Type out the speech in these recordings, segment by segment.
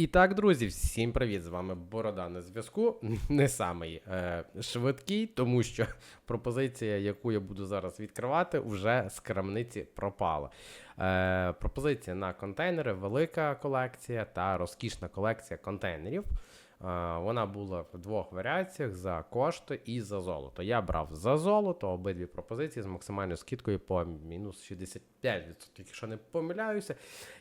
І так, друзі, всім привіт! З вами Борода на зв'язку. Не самий е, швидкий, тому що пропозиція, яку я буду зараз відкривати, вже з крамниці пропала. Е, пропозиція на контейнери, велика колекція та розкішна колекція контейнерів. Е, Вона була в двох варіаціях за кошти і за золото. Я брав за золото обидві пропозиції з максимальною скидкою по мінус 65%, якщо не помиляюся.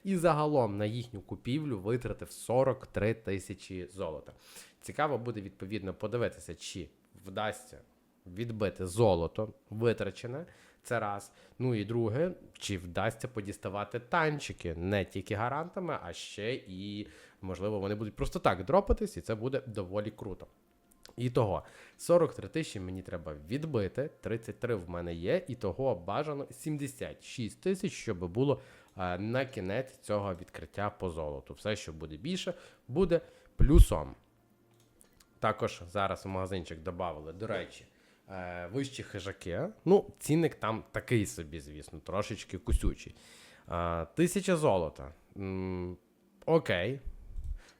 І загалом на їхню купівлю витратив 43 тисячі золота. Цікаво буде відповідно подивитися, чи вдасться відбити золото витрачене. Це раз. Ну і друге, чи вдасться подіставати танчики не тільки гарантами, а ще і, можливо, вони будуть просто так дропатись, і це буде доволі круто. І того 43 тисячі мені треба відбити, 33 в мене є, і того бажано 76 тисяч, щоб було е, на кінець цього відкриття по золоту. Все, що буде більше, буде плюсом. Також зараз в магазинчик додали, до речі, е, вищі хижаки. Ну, цінник там такий собі, звісно, трошечки кусючий. Е, Тисяча золота. М, Окей.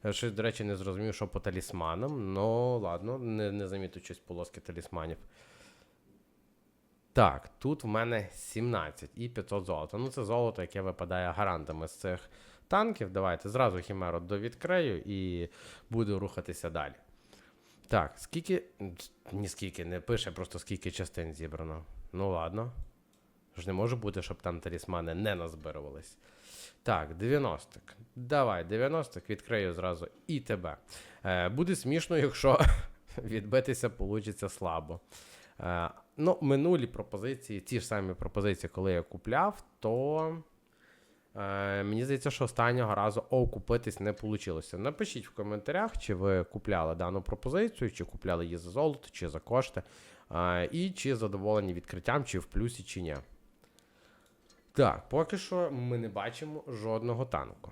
Я Щось, до речі, не зрозумів, що по талісманам. Ну, ладно, не, не замітив щось полоски талісманів. Так, тут в мене 17 і 500 золота. Ну, це золото, яке випадає гарантами з цих танків. Давайте зразу хімеру довідкрию і буду рухатися далі. Так, скільки. Ні скільки, не пише, просто скільки частин зібрано. Ну ладно. Ж не може бути, щоб там талісмани не назбирувались. Так, 90. Давай, 90 відкрию зразу і тебе. Е, буде смішно, якщо відбитися вийде слабо. Е, ну, минулі пропозиції, ті ж самі пропозиції, коли я купляв, то е, мені здається, що останнього разу окупитись не вийшло. Напишіть в коментарях, чи ви купляли дану пропозицію, чи купляли її за золото, чи за кошти, е, і чи задоволені відкриттям, чи в плюсі, чи ні. Так, поки що ми не бачимо жодного танку.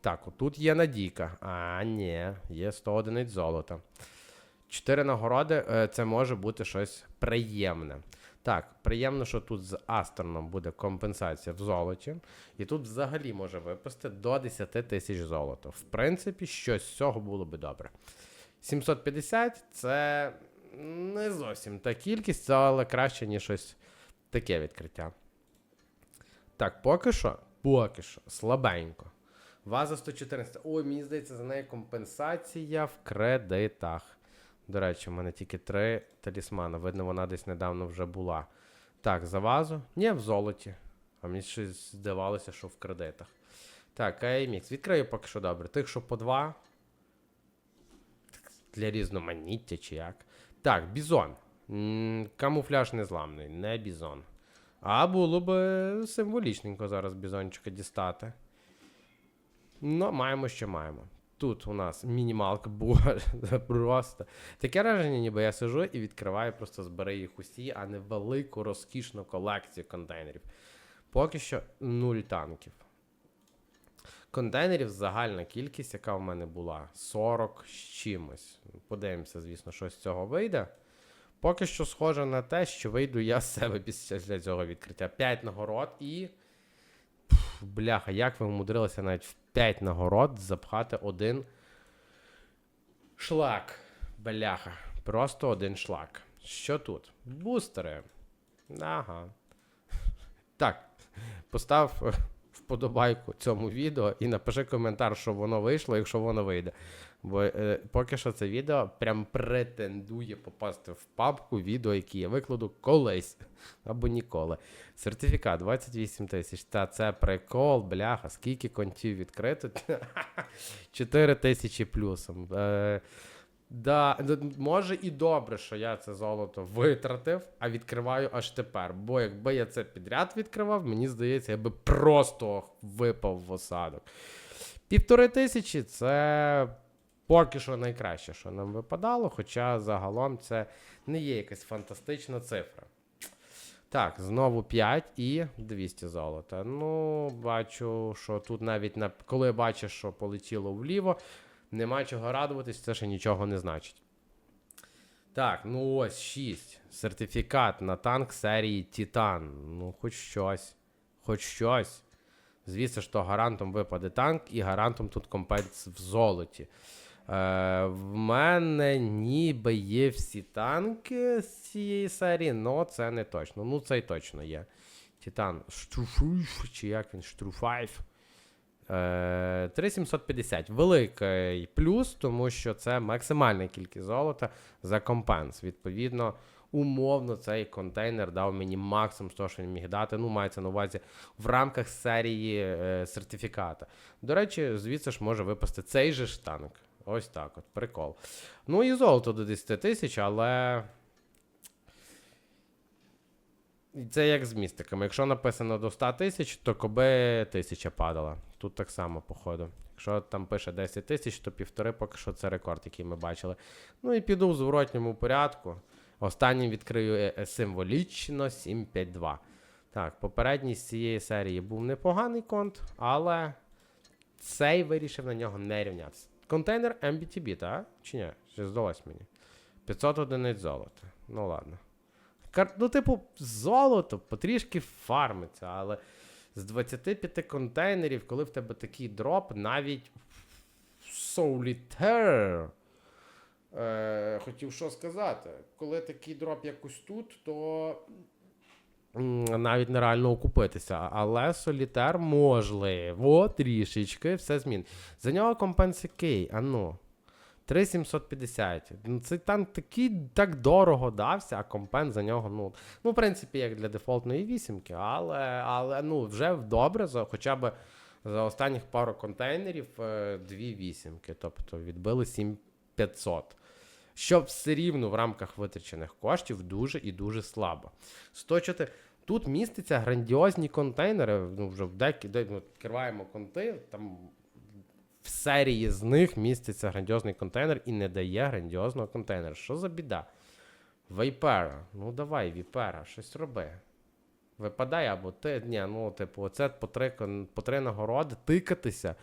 Так, отут є надійка. А, ні, є 100 одиниць золота. Чотири нагороди е, це може бути щось приємне. Так, приємно, що тут з Астерном буде компенсація в золоті. І тут взагалі може випасти до 10 тисяч золота. В принципі, щось з цього було би добре. 750 це не зовсім та кількість, але краще, ніж щось таке відкриття. Так, поки що, поки що, слабенько. Ваза 114. Ой, мені здається, за неї компенсація в кредитах. До речі, в мене тільки три талісмана. Видно, вона десь недавно вже була. Так, за вазу. Ні, в золоті. А мені щось здавалося, що в кредитах. Так, AMX. Відкрию поки що добре. Тих, що по два. Для різноманіття чи як. Так, бізон. Камуфляж незламний, не бізон. А було б символічненько зараз бізончика дістати. Ну, маємо, що маємо. Тут у нас мінімалка була просто. Таке враження, ніби я сижу і відкриваю просто збери їх усі, а не велику розкішну колекцію контейнерів. Поки що нуль танків. Контейнерів загальна кількість, яка в мене була, 40 з чимось. Подивимося, звісно, що з цього вийде. Поки що схоже на те, що вийду я з себе після цього відкриття. 5 нагород і. Пф, бляха, як ви умудрилися навіть в 5 нагород запхати один шлак. Бляха. Просто один шлак. Що тут? Бустери. Ага. Так. Постав вподобайку цьому відео і напиши коментар, що воно вийшло, якщо воно вийде. Бо е, поки що це відео прям претендує попасти в папку відео, які я викладу колись або ніколи. Сертифікат 28 тисяч. Та це прикол, бляха, скільки контів відкрито? 4 тисячі плюсом. Е, Да, може і добре, що я це золото витратив, а відкриваю аж тепер. Бо якби я це підряд відкривав, мені здається, я би просто випав в осадок. Півтори тисячі це поки що найкраще, що нам випадало, хоча загалом це не є якась фантастична цифра. Так, знову 5 і 200 золота. Ну, бачу, що тут навіть на... коли бачиш, що полетіло вліво, нема чого радуватись, це ще нічого не значить. Так, ну ось 6. Сертифікат на танк серії Титан. Ну, хоч щось. Хоч щось. Звісно ж, гарантом випаде танк, і гарантом тут компенс в золоті. Е, в мене ніби є всі танки з цієї серії, але це не точно. Ну, цей точно є. Титан Штруфайф, чи як він Штруфайф. Е, 3750. Великий плюс, тому що це максимальна кількість золота за компенс. Відповідно, умовно, цей контейнер дав мені максимум з того, що він міг дати. Ну, мається на увазі в рамках серії е, сертифіката. До речі, звідси ж може випасти цей же ж танк. Ось так от, прикол. Ну і золото до 10 тисяч, але. Це як з містиками. Якщо написано до 100 тисяч, то коби тисяча падала. Тут так само, походу. Якщо там пише 10 тисяч, то півтори поки що це рекорд, який ми бачили. Ну і піду в зворотньому порядку. Останнім відкрию е- е, символічно 752. Так, попередній з цієї серії був непоганий конт, але цей вирішив на нього не рівнятися. Контейнер MBTB, так? Чи ні? Чи здалось мені? 500 одиниць золота. Ну ладно. Кар... Ну, типу, золото потрішки фармиться, але з 25 контейнерів, коли в тебе такий дроп, навіть Solitaire. Е, хотів що сказати. Коли такий дроп якось тут, то навіть нереально окупитися. Але Солітер можливо трішечки все змін. За нього компенс який? А ну. 3750. Ну, Цей танк такий так дорого дався, а компенс за нього, ну, ну, в принципі, як для дефолтної вісімки, але, але ну, вже добре, за, хоча б за останніх пару контейнерів е, дві вісімки, тобто відбили 7500. Що все рівно в рамках витрачених коштів дуже і дуже слабо. 104. Тут міститься грандіозні контейнери. Ну, вже в декі, де, ну, відкриваємо конти, там в серії з них міститься грандіозний контейнер і не дає грандіозного контейнера. Що за біда? Вейпера. Ну давай, Віпера, щось роби. Випадай або ти. Ні, ну, типу, оце по три, по три нагороди тикатися.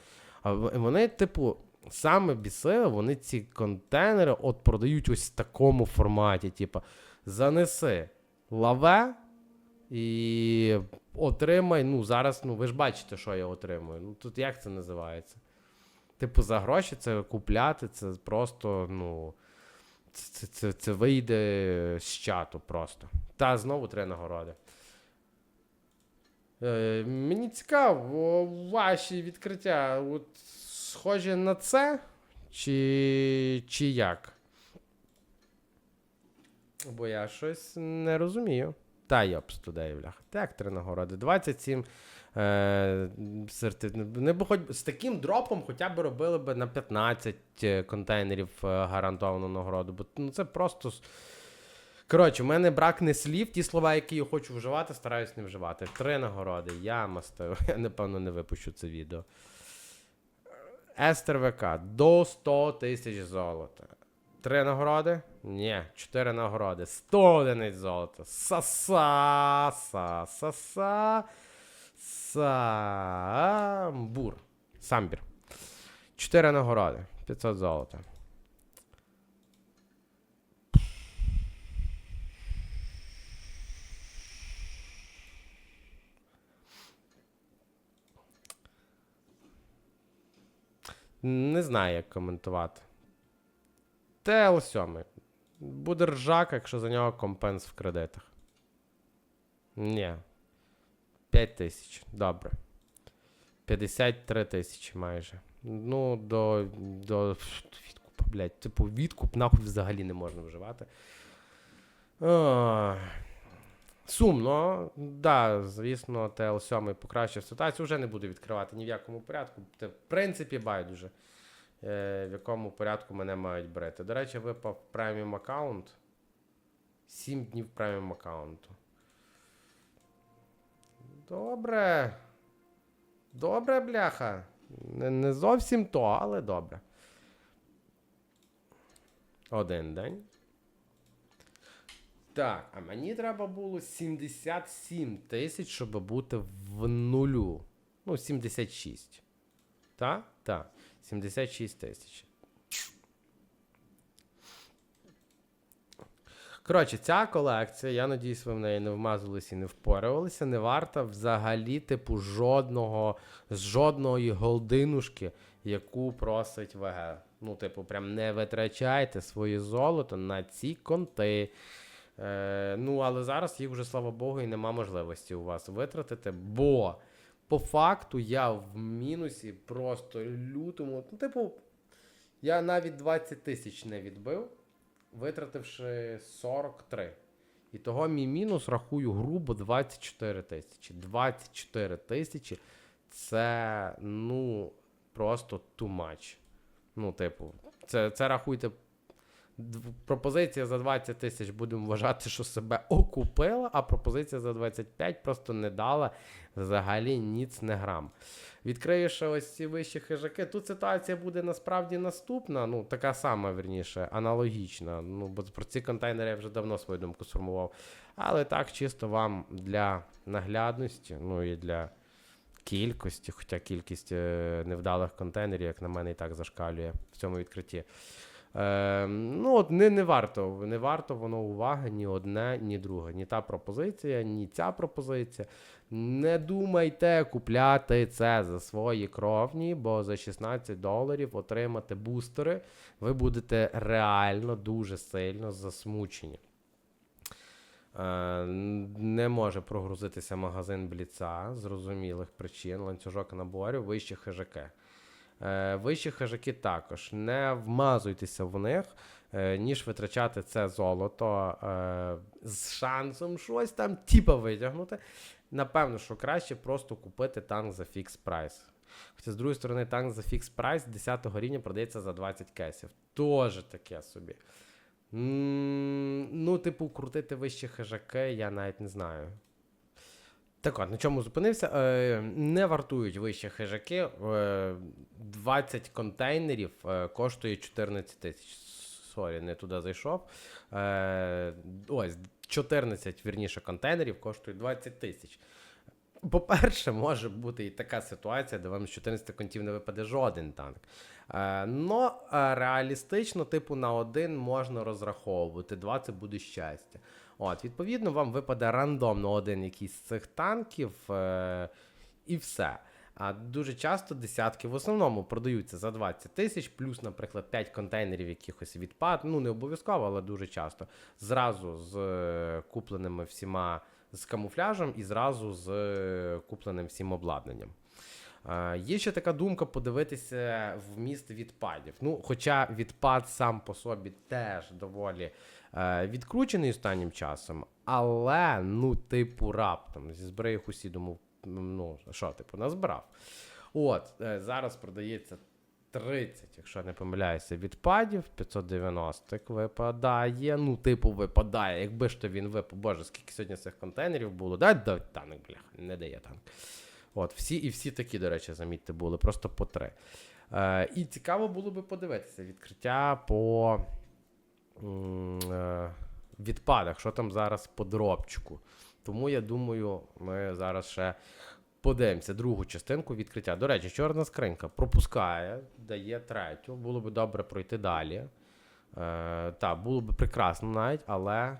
А вони, типу, саме бісили, вони ці контейнери от продають ось в такому форматі. Типу, занеси лаве і отримай. Ну, зараз, ну, ви ж бачите, що я отримую. Ну, тут як це називається? Типу, за гроші це купляти, це просто, ну. Це, це, це, вийде з чату просто. Та знову три нагороди. Е, мені цікаво, ваші відкриття от, схожі на це? Чи, чи як? Бо я щось не розумію. Та йопс туди, бляха. Так, три нагороди. 27 Е, серти... не б хоч... З таким дропом хоча б робили б на 15 е, контейнерів е, гарантовану нагороду. Бо ну, це просто. Коротше, в мене брак не слів. Ті слова, які я хочу вживати, стараюсь не вживати. Три нагороди. Я мастив. Я напевно не випущу це відео. Естер ВК до 100 тисяч золота. Три нагороди? Ні, чотири нагороди. 100 одиниць золота. Са-са, саса. Самбур. Самбір. Чотири нагороди. 500 золота. Не знаю, як коментувати. ТЛ7. Буде ржака, якщо за нього компенс в кредитах. Ні. 5 тисяч. Добре. 53 тисячі майже. Ну, до. до відкупа, блядь. Типу, відкуп нахуй взагалі не можна вживати. Ох. Сумно, да, звісно, ТЛ7 покращив ситуацію. Вже не буду відкривати ні в якому порядку. Це, в принципі, байдуже, е, в якому порядку мене мають брати. До речі, випав преміум аккаунт. 7 днів преміум аккаунту. Добре. Добре, бляха. Не, не зовсім то, але добре. Один день. Так, а мені треба було 77 тисяч, щоб бути в нулю. Ну, 76. Так? Так. 76 тисяч. Коротше, ця колекція, я надіюсь, ви в неї не вмазалися і не впорювалися, не варта взагалі, типу, жодного, жодної голдинушки, яку просить ВГ. Ну, типу, прям не витрачайте своє золото на ці конти. Е, ну, але зараз їх вже, слава Богу, і нема можливості у вас витратити, бо по факту я в мінусі просто лютому. Ну, типу, я навіть 20 тисяч не відбив, витративши 43. І того мій мінус рахую грубо 24 тисячі. 24 тисячі це ну просто too much. Ну, типу, це, це рахуйте. Пропозиція за 20 тисяч будемо вважати, що себе окупила, а пропозиція за 25 просто не дала взагалі ніц не грам. Відкриєш ще ось ці вищі хижаки. Тут ситуація буде насправді наступна, ну така сама, верніше, аналогічна. Ну, бо про ці контейнери я вже давно свою думку сформував. Але так, чисто вам для наглядності, ну і для кількості, хоча кількість е, невдалих контейнерів, як на мене, і так зашкалює в цьому відкритті. Е, ну, от не, не варто, не варто воно уваги ні одне, ні друге. Ні та пропозиція, ні ця пропозиція. Не думайте купляти це за свої кровні, бо за 16 доларів отримати бустери ви будете реально дуже сильно засмучені. Е, Не може прогрузитися магазин Бліца з зрозумілих причин, ланцюжок наборів, вищі хижаки. Е, Вищі хижаки також. Не вмазуйтеся в них, е, ніж витрачати це золото е, з шансом щось там типа витягнути. Напевно, що краще просто купити танк за фікс прайс. Хоча, з другої сторони, танк за фікс прайс 10 рівня продається за 20 кесів. Тоже таке собі. Ну, типу, крутити вищі хижаки, я навіть не знаю. Так от, на чому зупинився? Е, не вартують вищі хижаки. Е, 20 контейнерів е, коштує 14 тисяч. Сорі, не туди зайшов. Е, ось, 14, вірніше, контейнерів коштує 20 тисяч. По-перше, може бути і така ситуація, де вам з 14 контів не випаде жоден танк. Е, но е, реалістично, типу, на один можна розраховувати, два це буде щастя. От, відповідно, вам випаде рандомно один якийсь з цих танків, е, і все. А дуже часто десятки в основному продаються за 20 тисяч, плюс, наприклад, 5 контейнерів якихось відпад. Ну, не обов'язково, але дуже часто. Зразу з е, купленими всіма з камуфляжем і зразу з е, купленим всім обладнанням. Е, Є ще така думка подивитися вміст відпадів. Ну, хоча відпад сам по собі теж доволі відкручений останнім часом, але, ну, типу, раптом зі зброї усі думав, ну, що, типу, назбирав. От, е, зараз продається 30, якщо не помиляюся, відпадів, 590 випадає. Ну, типу, випадає. Якби ж то він випав, боже, скільки сьогодні цих контейнерів було. Дай дай танк, бляха, не дає танк. От, всі і всі такі, до речі, замітьте, були, просто по три. Е, і цікаво було би подивитися відкриття по е, відпадах, що там зараз по дробчику. Тому я думаю, ми зараз ще подивимося другу частинку відкриття. До речі, чорна скринька пропускає, дає третю. Було б добре пройти далі. Е, так, було б прекрасно навіть, але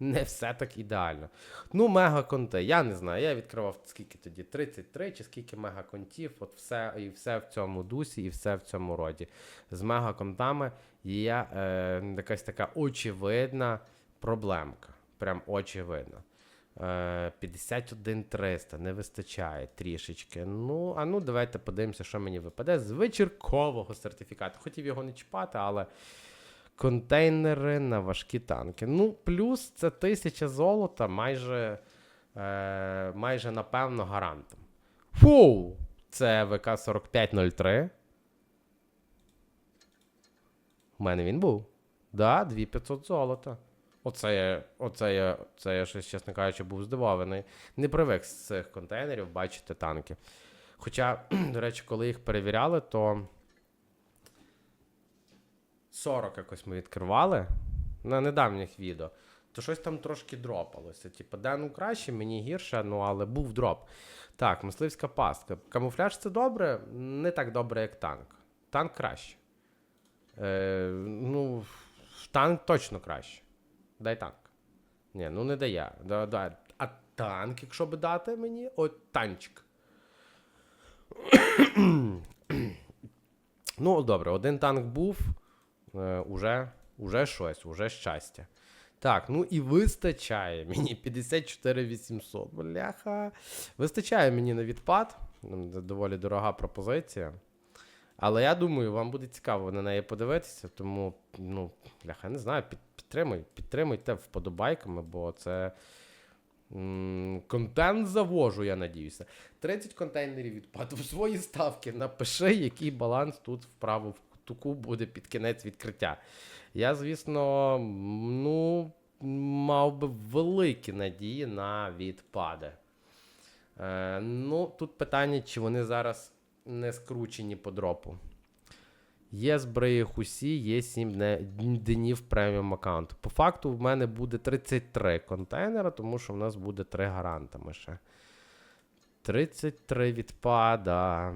не все так ідеально. Ну, мегаконти, я не знаю. Я відкривав скільки тоді? 33 чи скільки мегаконтів, от все і все в цьому дусі, і все в цьому роді. З мегаконтами є е, якась така очевидна проблемка. Прям очевидна. Е, 51 300, не вистачає трішечки. Ну, а ну давайте подивимося, що мені випаде з вечіркового сертифікату. Хотів його не чіпати, але контейнери на важкі танки. Ну, плюс це тисяча золота, майже, е, майже напевно гарантом. Фу! Це ВК 4503. У мене він був. Да, 2500 золота. Оце я, оце я, це я щось, чесно кажучи, був здивований. Не привик з цих контейнерів бачити танки. Хоча, до речі, коли їх перевіряли, то 40 якось ми відкривали на недавніх відео, то щось там трошки дропалося. Типу, де ну краще, мені гірше, ну але був дроп. Так, мисливська пастка. Камуфляж це добре, не так добре, як танк. Танк краще. Е, ну, танк точно краще. Дай танк. Ні, ну не дає. Да, да. А танк, якщо би дати мені, от танчик. ну, добре, один танк був. Е, уже, уже щось, уже щастя. Так, ну і вистачає мені 54 800. Бляха. Вистачає мені на відпад. Доволі дорога пропозиція. Але я думаю, вам буде цікаво на неї подивитися, тому, ну, бляха, не знаю, під, підтримуй, підтримуйте вподобайками, бо це контент завожу, я надіюся. 30 контейнерів відпаду в свої ставки. Напиши, який баланс тут вправо в кутуку буде під кінець відкриття. Я, звісно, ну, мав би великі надії на відпади. Е, ну, тут питання, чи вони зараз не скручені по дропу. Є зброї хусі, є 7 днів преміум аккаунту. По факту, в мене буде 33 контейнера, тому що в нас буде 3 гарантами ще. 33 відпада.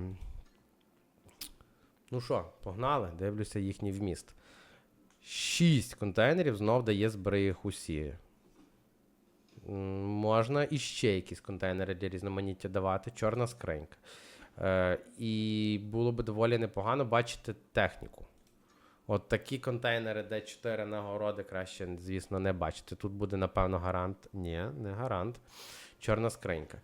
Ну що, погнали? Дивлюся їхній вміст. 6 контейнерів знов дає зброї хусі. М, Можна іще якісь контейнери для різноманіття давати. Чорна скринька. Е, і було би доволі непогано бачити техніку. От такі контейнери, де 4 нагороди, краще, звісно, не бачити. Тут буде, напевно, гарант. Ні, не гарант. Чорна скринька.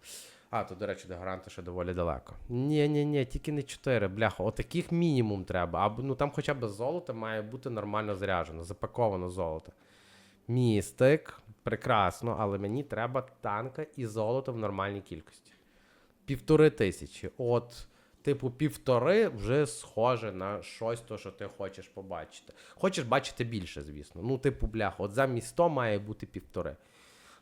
А, тут, до речі, до гаранту ще доволі далеко. Ні, ні, ні, тільки не 4. Бляха, отаких мінімум треба. Або ну там хоча б золото має бути нормально заряджено, запаковано золото. Містик, прекрасно, але мені треба танка і золото в нормальній кількості. Півтори тисячі. От, типу, півтори вже схоже на щось, то, що ти хочеш побачити. Хочеш бачити більше, звісно. Ну, типу, бляха, от замість 100 має бути півтори.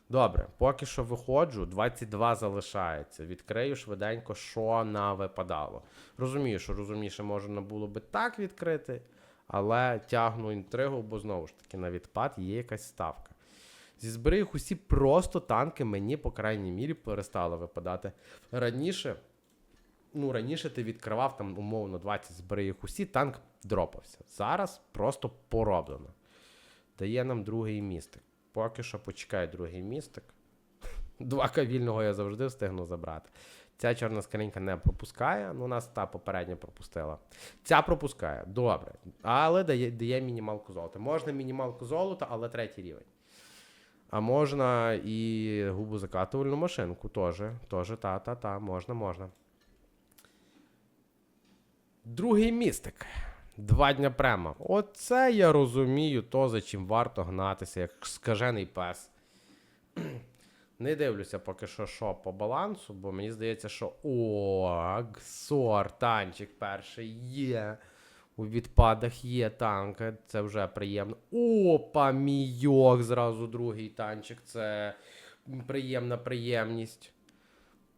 Добре, поки що виходжу, 22 залишається. Відкрию швиденько, що на випадало. Розумію, що розумніше можна було би так відкрити, але тягну інтригу, бо знову ж таки на відпад є якась ставка. Зі зберіг усі просто танки мені, по крайній мірі, перестали випадати. Раніше, ну, раніше ти відкривав там умовно 20 зберіг усі, танк дропався. Зараз просто пороблено. Дає нам другий містик. Поки що почекай другий містик. Два кавільного я завжди встигну забрати. Ця чорна скринька не пропускає, ну нас та попередня пропустила. Ця пропускає, добре. Але дає, дає мінімалку золота. Можна мінімалку золота, але третій рівень. А можна і губозакатувальну машинку теж. Теж, та-та-та, можна, можна. Другий містик. Два дня прямо. Оце я розумію, то за чим варто гнатися, як скажений пес. Не дивлюся поки що, що по балансу, бо мені здається, що о, Гсор, танчик перший є. У відпадах є танк, це вже приємно. Опа, мійок, зразу другий танчик. Це приємна приємність.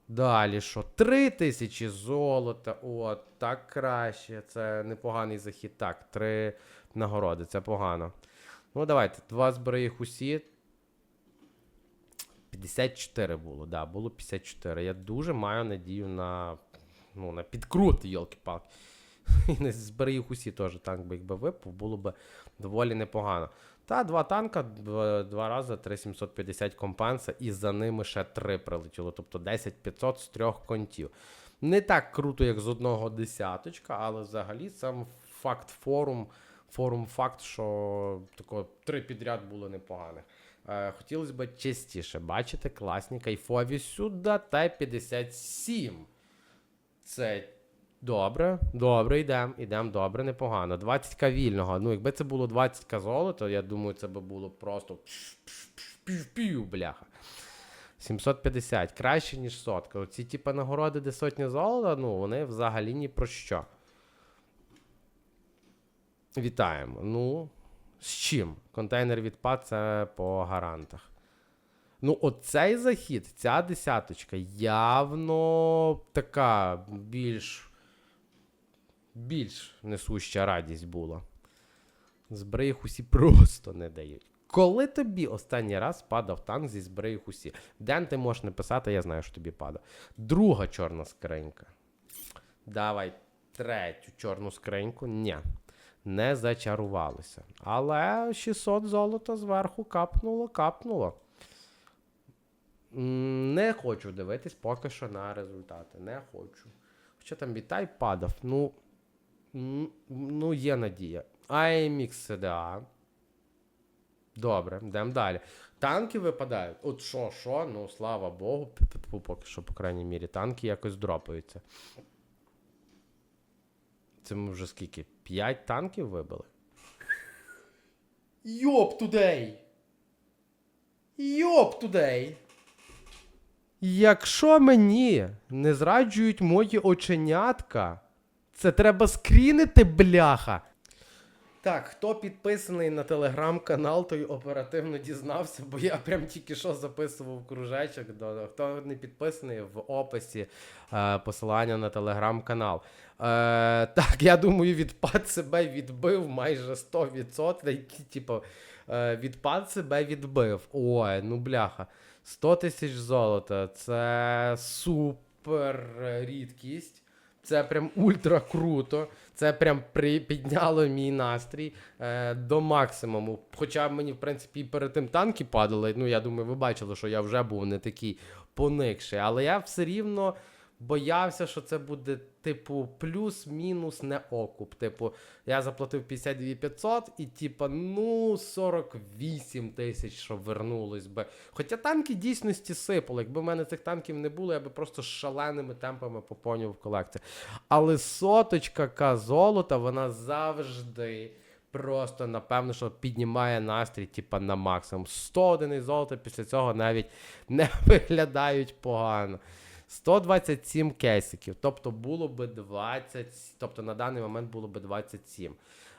Далі що? Три тисячі золота. О, так краще. Це непоганий захід. Так, три нагороди, це погано. Ну, давайте, два збери усі. 54 було, да, було 54. Я дуже маю надію на, ну, на підкрут, йолки-палки. І не збери їх усі теж танк би якби випав, було б доволі непогано. Та два танка, два, два рази 3750 компенса, і за ними ще три прилетіло, тобто 10500 з трьох контів. Не так круто, як з одного десяточка, але взагалі сам факт форум, форум факт, що тако три підряд було непоганих. Е, хотілося б частіше бачити класні кайфові сюди Т-57. Це Добре, добре, йдемо, йдемо, добре, непогано. 20к вільного. Ну, якби це було 20к золота, я думаю, це би було просто пів-пів, бляха. 750. Краще, ніж сотка. Оці, типу, нагороди, де сотня золота, ну, вони взагалі ні про що. Вітаємо. Ну, з чим? Контейнер відпад це по гарантах. Ну, оцей захід, ця десяточка явно така більш більш несуща радість була. Зброїх усі просто не дають. Коли тобі останній раз падав танк зі зброїх усі? Ден ти можеш написати, я знаю, що тобі падав. Друга чорна скринька. Давай третю чорну скриньку. Ні. не зачарувалися. Але 600 золота зверху капнуло, капнуло. Не хочу дивитись поки що на результати. Не хочу. Хоча там Вітай падав. Ну, ну є надія. IMX CDA. Добре, йдемо далі. Танки випадають. От що, що, ну слава Богу, поки що, по крайній мірі, танки якось дропаються. Це ми вже скільки? 5 танків вибили? Йоп тудей! Йоп тудей! Якщо мені не зраджують мої оченятка, це треба скрінити, бляха. Так, хто підписаний на телеграм-канал, той оперативно дізнався, бо я прям тільки що записував кружечок. Хто не підписаний в описі е, посилання на телеграм-канал. Е, так, я думаю, відпад себе відбив майже 100%. Типу, е, відпад себе відбив. Ой, ну бляха. 100 тисяч золота. Це супер рідкість. Це прям ультра круто. Це прям при, підняло мій настрій е, до максимуму. Хоча мені, в принципі, і перед тим танки падали. Ну, я думаю, ви бачили, що я вже був не такий поникший. Але я все рівно боявся, що це буде, типу, плюс-мінус не окуп. Типу, я заплатив 52 500 і, типу, ну, 48 тисяч, щоб вернулось би. Хоча танки дійсності сипали. Якби в мене цих танків не було, я би просто шаленими темпами поповнював колекцію. Але соточка К золота, вона завжди. Просто, напевно, що піднімає настрій, типа, на максимум. 100 одиниць золота після цього навіть не виглядають погано. 127 кейсиків, тобто було би 20, тобто на даний момент було би 27.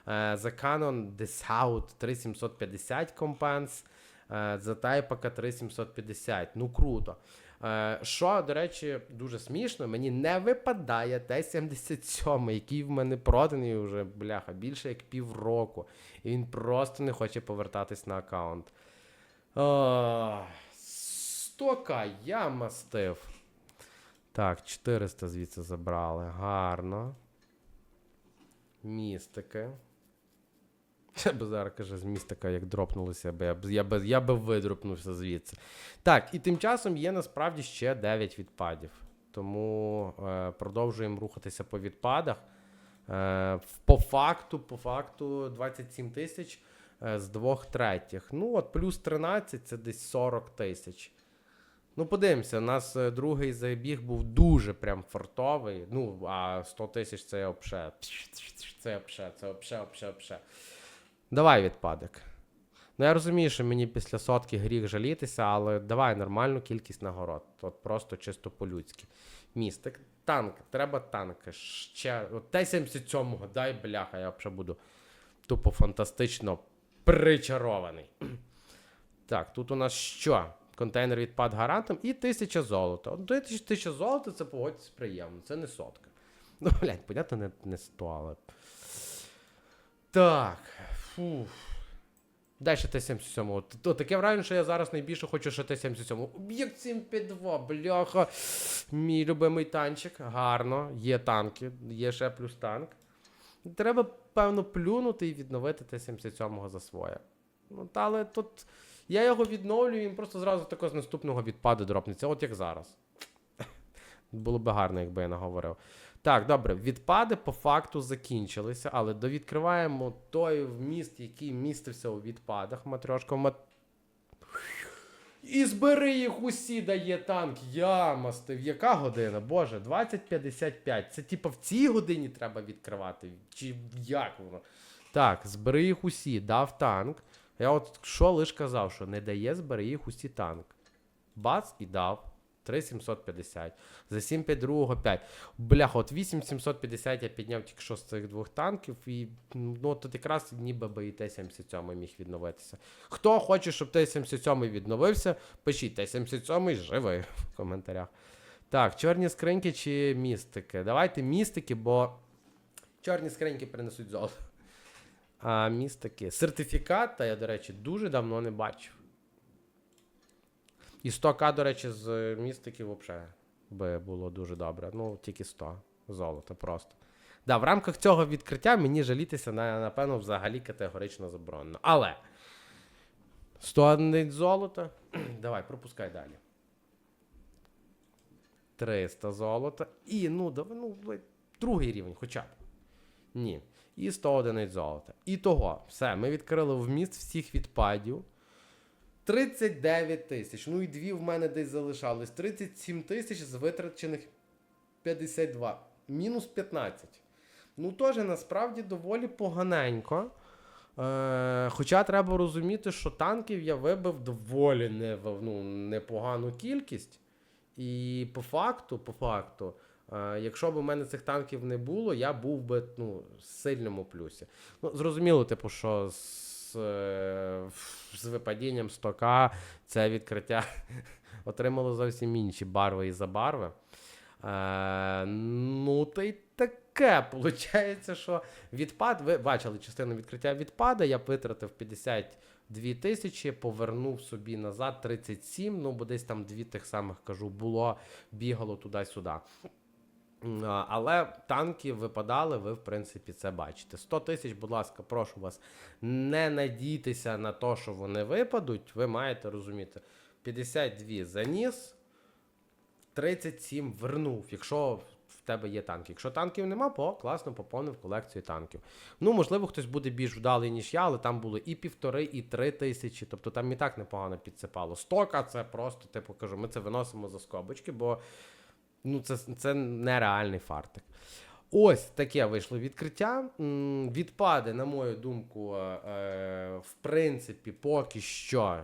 Е, The Canon Desout 3750 компенс, е, The Type 3750. Ну круто. Е, Що, до речі, дуже смішно, мені не випадає Т-77, який в мене проданий вже, бляха, більше як півроку. І він просто не хоче повертатись на аккаунт. 100к я мастив. Так, 400 звідси забрали. Гарно. Містики. Я би зараз каже, з містика, як дропнулося, я б я би, я би видропнувся звідси. Так, і тим часом є насправді ще 9 відпадів. Тому е, продовжуємо рухатися по відпадах. Е, по факту, по факту 27 тисяч е, з двох третіх. Ну, от плюс 13 це десь 40 тисяч. Ну, подивимося, у нас е, другий забіг був дуже прям фартовий. Ну, а 100 тисяч це обше. Це обше, це обше, обше, обше. Давай відпадок. Ну, я розумію, що мені після сотки гріх жалітися, але давай нормальну кількість нагород. От просто чисто по-людськи. Містик. Танк, треба танки. Ще. От Т-77, дай бляха, я взагалі буду тупо фантастично причарований. Так, тут у нас що? Контейнер відпад гарантом і 1000 золота. От 1000 золота це погодьтесь приємно, це не сотка. Ну, блядь, понятно, не, не 100, але. Так. Фух. Ще Т-77. То таке враження, що я зараз найбільше хочу ще Т-77. Об'єкт 752, бляха. Мій любимий танчик. Гарно. Є танки, є ще плюс танк. Треба, певно, плюнути і відновити Т-77 за своє. Ну, та, але тут. Я його відновлюю, він просто зразу тако з наступного відпаду дропнеться, от як зараз. Було б гарно, якби я наговорив. Так, добре, відпади по факту закінчилися, але довідкриваємо той вміст, який містився у відпадах. Матрьошка мат... І збери їх усі, дає танк. Я мастив. Яка година? Боже, 20.55. Це типу в цій годині треба відкривати. Чи як воно? Так, збери їх усі, дав танк. Я от що лиш казав, що не дає збери їх усі танк. Бац і дав. 3750. За 752 5. Блях, от 8750 я підняв тільки що з цих двох танків, і ну тут якраз ніби би і Т-77 міг відновитися. Хто хоче, щоб Т-77 відновився, пишіть Т-77 живий в коментарях. Так, чорні скриньки чи містики? Давайте містики, бо чорні скриньки принесуть золото. А містики. Сертифікат, та я, до речі, дуже давно не бачив. І 100к, до речі, з містиків взагалі би було дуже добре. Ну, тільки 100 золота просто. Да, в рамках цього відкриття мені жалітися на, напевно, взагалі категорично заборонено. Але 100 одиниць золота. Давай, пропускай далі. 300 золота. І, ну, давай, ну, другий рівень, хоча б. Ні. І 100 одиниць золота. І того, все, ми відкрили вміст всіх відпадів. 39 тисяч. Ну і дві в мене десь залишались. 37 тисяч з витрачених 52. Мінус 15. Ну, теж насправді доволі поганенько. Е, хоча треба розуміти, що танків я вибив доволі не, ну, непогану кількість. І по факту, по факту, якщо б у мене цих танків не було, я був би ну, сильному плюсі. Ну, зрозуміло, типу, що з, е, з випадінням 100к це відкриття отримало зовсім інші барви і забарви. Е, ну, та й таке. Получається, що відпад. Ви бачили частину відкриття відпада. Я витратив 52 тисячі, повернув собі назад 37. Ну, бо десь там дві тих самих кажу, було, бігало туди-сюди. Але танки випадали, ви, в принципі, це бачите. 100 тисяч, будь ласка, прошу вас, не надійтеся на те, що вони випадуть. Ви маєте розуміти. 52 заніс, 37 вернув, якщо в тебе є танки. Якщо танків нема, по класно поповнив колекцію танків. Ну, можливо, хтось буде більш вдалий, ніж я, але там було і півтори, і три тисячі. Тобто там і так непогано підсипало. Стока це просто, типу кажу, ми це виносимо за скобочки, бо ну, це, це нереальний фартик. Ось таке вийшло відкриття. Відпади, на мою думку, е, в принципі, поки що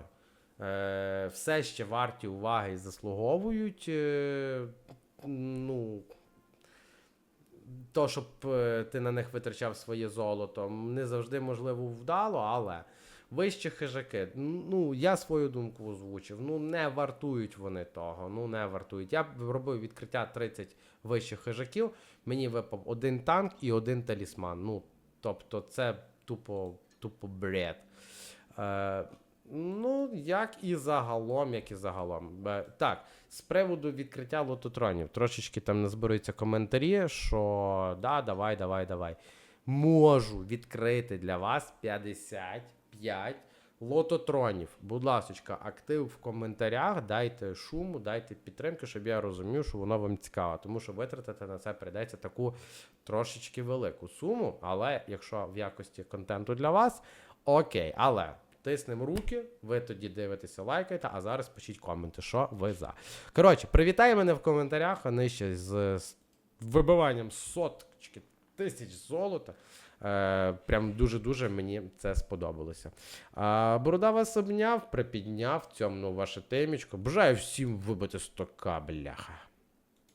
е, все ще варті уваги і заслуговують. Е, ну, то, щоб ти на них витрачав своє золото, не завжди можливо вдало, але вищі хижаки, ну я свою думку озвучив. Ну не вартують вони того. Ну не вартують. Я робив відкриття 30 вищих хижаків. Мені випав один танк і один талісман. Ну, тобто, це тупо, тупо бред. Е, Ну, як і загалом, як і загалом. Так, з приводу відкриття лототронів, трошечки там назбируються коментарі, що да, давай, давай, давай. Можу відкрити для вас 55 лототронів. Будь ласка, актив в коментарях, дайте шуму, дайте підтримки, щоб я розумів, що воно вам цікаво. Тому що витратити на це прийдеться таку трошечки велику суму. Але якщо в якості контенту для вас, окей. Але тиснем руки, ви тоді дивитеся, лайкайте, а зараз пишіть коменти, що ви за. Коротше, привітай мене в коментарях, а нижче з, з вибиванням соточки тисяч золота. Е, прям дуже-дуже мені це сподобалося. Борода вас обняв, припідняв, цьому ваше темічко. Бажаю всім вибити 100к, бляха.